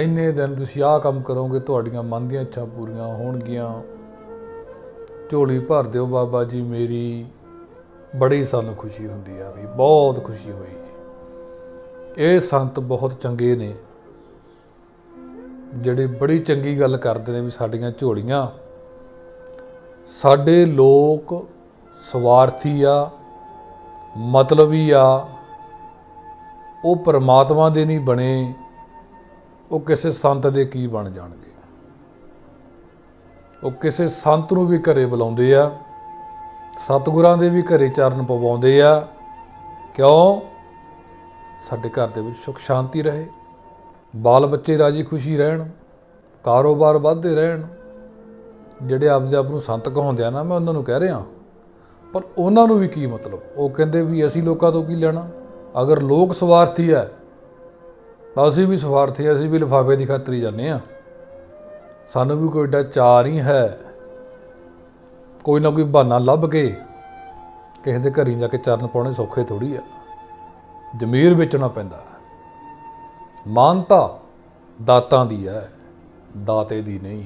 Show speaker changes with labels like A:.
A: ਇੰਨੇ ਦਿਨ ਤੁਸੀਂ ਆਹ ਕੰਮ ਕਰੋਗੇ, ਤੁਹਾਡੀਆਂ ਮਨ ਦੀਆਂ ਇੱਛਾ ਪੂਰੀਆਂ ਹੋਣਗੀਆਂ। ਝੋਲੀ ਭਰ ਦਿਓ ਬਾਬਾ ਜੀ, ਮੇਰੀ ਬੜੀ ਸਾਨੂੰ ਖੁਸ਼ੀ ਹੁੰਦੀ ਆ ਵੀ ਬਹੁਤ ਖੁਸ਼ੀ ਹੋਈ। ਇਹ ਸੰਤ ਬਹੁਤ ਚੰਗੇ ਨੇ, ਜਿਹੜੇ ਬੜੀ ਚੰਗੀ ਗੱਲ ਕਰਦੇ ਨੇ ਵੀ ਸਾਡੀਆਂ ਝੋਲੀਆਂ। ਸਾਡੇ ਲੋਕ ਸਵਾਰਥੀ ਆ, ਮਤਲਬੀ ਆ, ਉਹ ਪਰਮਾਤਮਾ ਦੇ ਨਹੀਂ ਬਣੇ। ਉਹ ਕਿਸੇ ਸੰਤ ਦੇ ਕੀ ਬਣ ਜਾਣਗੇ? ਉਹ ਕਿਸੇ ਸੰਤ ਨੂੰ ਵੀ ਘਰੇ ਬੁਲਾਉਂਦੇ ਆ, ਸਤਿਗੁਰਾਂ ਦੇ ਵੀ ਘਰੇ ਚਰਨ ਪਵਾਉਂਦੇ ਆ। ਕਿਉਂ? ਸਾਡੇ ਘਰ ਦੇ ਵਿੱਚ ਸੁਖ ਸ਼ਾਂਤੀ ਰਹੇ, ਬਾਲ ਬੱਚੇ ਰਾਜੀ ਖੁਸ਼ੀ ਰਹਿਣ, ਕਾਰੋਬਾਰ ਵਧਦੇ ਰਹਿਣ। ਜਿਹੜੇ ਆਪਦੇ ਆਪ ਨੂੰ ਸੰਤ ਕਹਾਉਂਦੇ ਆ ਨਾ, ਮੈਂ ਉਹਨਾਂ ਨੂੰ ਕਹਿ ਰਿਹਾ। ਪਰ ਉਹਨਾਂ ਨੂੰ ਵੀ ਕੀ ਮਤਲਬ? ਉਹ ਕਹਿੰਦੇ ਵੀ ਅਸੀਂ ਲੋਕਾਂ ਤੋਂ ਕੀ ਲੈਣਾ? ਅਗਰ ਲੋਕ ਸਵਾਰਥੀ ਹੈ ਅਸੀਂ ਵੀ ਸਵਾਰਥੀ ਹਾਂ, ਅਸੀਂ ਵੀ ਲਿਫਾਫੇ ਦੀ ਖਾਤਰ ਹੀ ਜਾਂਦੇ ਆ ਸਾਨੂੰ ਵੀ ਕੋਈ ਏਡਾ ਚਾਰ ਹੀ ਹੈ। ਕੋਈ ਨਾ ਕੋਈ ਬਹਾਨਾ ਲੱਭ ਕੇ ਕਿਸੇ ਦੇ ਘਰੀ ਜਾ ਕੇ ਚਰਨ ਪਾਉਣੇ ਸੌਖੇ ਥੋੜੀ ਆ। ਜ਼ਮੀਰ ਵੇਚਣਾ ਪੈਂਦਾ। ਮਾਨਤਾ ਦਾਤਾਂ ਦੀ ਹੈ ਦਾਤੇ ਦੀ ਨਹੀਂ।